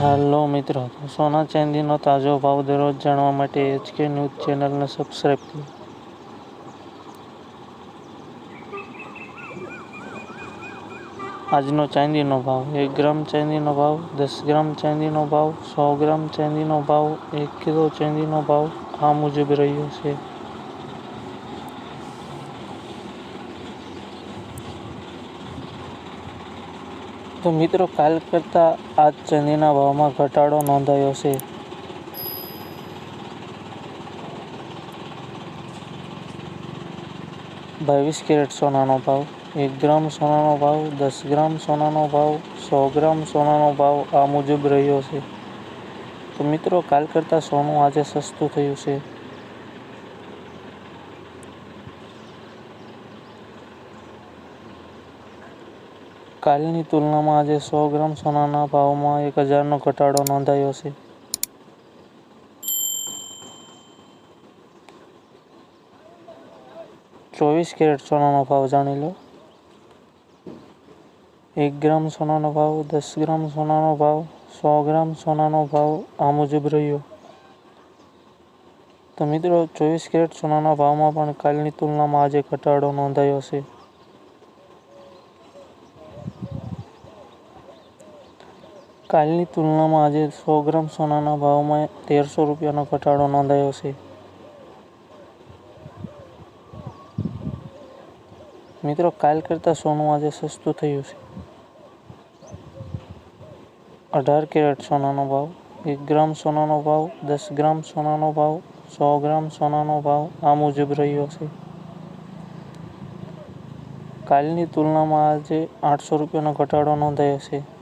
હાલો મિત્રો સોના ચાંદીનો તાજો ભાવ દરરોજ જાણવા માટે એચકે ન્યૂઝ ચેનલને સબસ્ક્રાઈબ કરો. આજનો ચાંદીનો ભાવ, એક ગ્રામ ચાંદીનો ભાવ, દસ ગ્રામ ચાંદીનો ભાવ, સો ગ્રામ ચાંદીનો ભાવ, એક કિલો ચાંદીનો ભાવ આ મુજબ રહ્યો છે. તો મિત્રો, કાલ કરતાં આજ ચાંદીના ભાવમાં ઘટાડો નોંધાયો છે. બાવીસ કેરેટ સોનાનો ભાવ, એક ગ્રામ સોનાનો ભાવ, દસ ગ્રામ સોનાનો ભાવ, સો ગ્રામ સોનાનો ભાવ આ મુજબ રહ્યો છે. તો મિત્રો, કાલ કરતાં સોનું આજે સસ્તું થયું છે. કાલની તુલનામાં આજે સો ગ્રામ સોનાના ભાવમાં એક હજારનો ઘટાડો નોંધાયો છે. ચોવીસ કેરેટ સોનાનો ભાવ જાણી લો. એક ગ્રામ સોનાનો ભાવ, દસ ગ્રામ સોનાનો ભાવ, સો ગ્રામ સોનાનો ભાવ આ મુજબ રહ્યો. તો મિત્રો, ચોવીસ કેરેટ સોનાના ભાવમાં પણ કાલની તુલનામાં આજે ઘટાડો નોંધાયો છે. કાલની તુલનામાં આજે સો ગ્રામ સોનાના ભાવમાં તેરસો રૂપિયાનો ઘટાડો નોંધાયો છે. મિત્રો, કાલ કરતાં સોનું આજે સસ્તું થયું છે. અઢાર કેરેટ સોનાનો ભાવ, એક ગ્રામ સોનાનો ભાવ, દસ ગ્રામ સોનાનો ભાવ, સો ગ્રામ સોનાનો ભાવ આ મુજબ રહ્યો છે. કાલની તુલનામાં આજે આઠસો રૂપિયાનો ઘટાડો નોંધાયો છે.